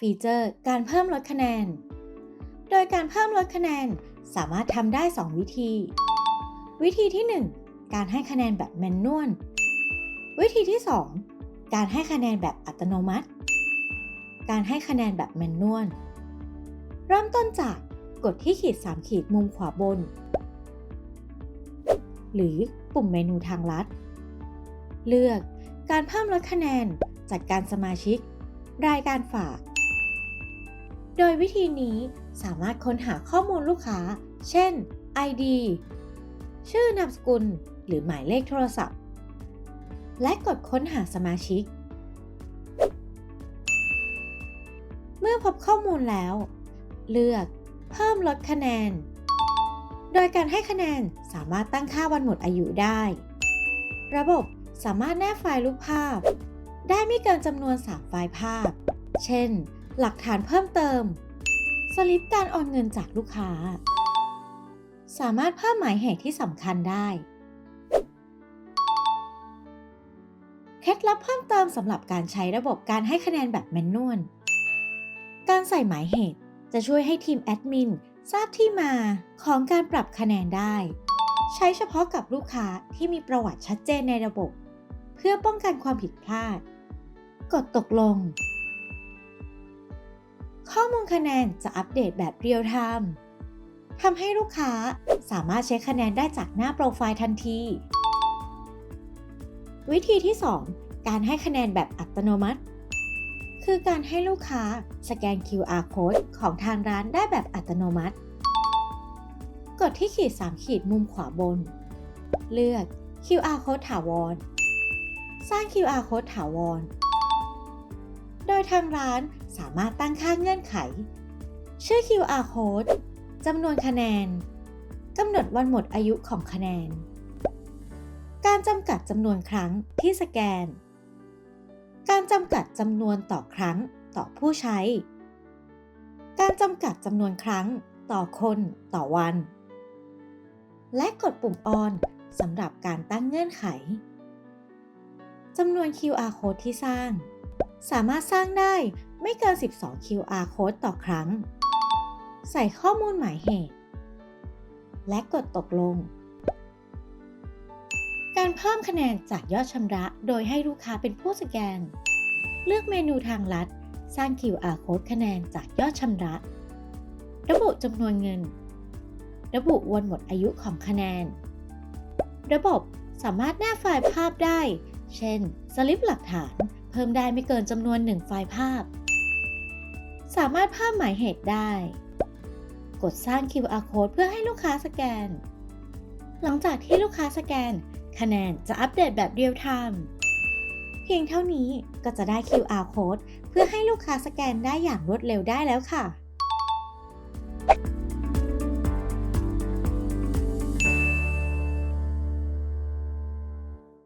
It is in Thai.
ฟีเจอร์การเพิ่มลดคะแนน โดยการเพิ่มลดคะแนนสามารถทำได้ 2 วิธี วิธีที่ 1 การให้คะแนนแบบแมนนวล วิธีที่ 2 การให้คะแนนแบบอัตโนมัติ การให้คะแนนแบบแมนนวล เริ่มต้นจากกดที่ขีด 3 ขีดมุมขวาบน หรือปุ่มเมนูทางลัด เลือกการเพิ่มลดคะแนน จัดการสมาชิก รายการฝาก โดยวิธีนี้สามารถค้นหาข้อมูลลูกค้า เช่น ID ชื่อนามสกุล หรือหมายเลขโทรศัพท์ และกดค้นหาสมาชิก เมื่อพบข้อมูลแล้ว เลือกเพิ่มลดคะแนน โดยการให้คะแนนสามารถตั้งค่าวันหมดอายุได้ ระบบสามารถแนบไฟล์รูปภาพ ได้ไม่เกินจำนวน 3 ไฟล์ภาพ เช่น หลักฐานเพิ่มเติม สลิปการโอนเงินจากลูกค้า สามารถเพิ่มหมายเหตุที่สำคัญได้ เคล็ดลับเพิ่มเติมสำหรับการใช้ระบบการให้คะแนนแบบแมนนวล การใส่หมายเหตุจะช่วยให้ทีมแอดมินทราบที่มาของการปรับคะแนนได้ ใช้เฉพาะกับลูกค้าที่มีประวัติชัดเจนในระบบ เพื่อป้องกันความผิดพลาด กดตกลง ข้อมูลคะแนนจะอัปเดตแบบเรียลไทม์ทำให้ลูกค้าสามารถเช็คคะแนนได้จากหน้าโปรไฟล์ทันที วิธีที่ 2 การให้คะแนนแบบอัตโนมัติ คือการให้ลูกค้าสแกน QR code ของทางร้านได้แบบอัตโนมัติ กดที่ขีด 3 ขีดมุมขวาบน เลือก QR code ถาวร สร้าง QR code ถาวร โดยทางร้านสามารถตั้งค่าเงื่อนไข ชื่อ QR code จำนวนคะแนนกำหนดวันหมดอายุของคะแนน การจำกัดจำนวนครั้งที่สแกน การจำกัดจำนวนต่อครั้งต่อผู้ใช้ การจำกัดจำนวนครั้งต่อคนต่อวัน และกดปุ่ม on สำหรับการตั้งเงื่อนไขจำนวน QR code ที่สร้าง สามารถสร้างได้ไม่เกิน 12 QR code ต่อครั้ง ใส่ข้อมูลหมายเหตุ และกดตกลง การเพิ่มคะแนนจากยอดชำระโดยให้ลูกค้าเป็นผู้สแกน เลือกเมนูทางลัด สร้าง QR code คะแนนจากยอดชำระ ระบุจำนวนเงิน ระบุวันหมดอายุของคะแนน ระบบสามารถแนบไฟล์ภาพได้ เช่น สลิปหลักฐาน พิ่มได้ไม่เกินจำนวน 1 ไฟล์ภาพ สามารถเพิ่มหมายเหตุได้ กดสร้าง QR code เพื่อให้ลูกค้าสแกน หลังจากที่ลูกค้าสแกน คะแนนจะอัปเดตแบบเรียลไทม์เพียงเท่านี้ก็จะได้ QR code เพื่อให้ลูกค้าสแกนได้อย่างรวดเร็วได้แล้วค่ะ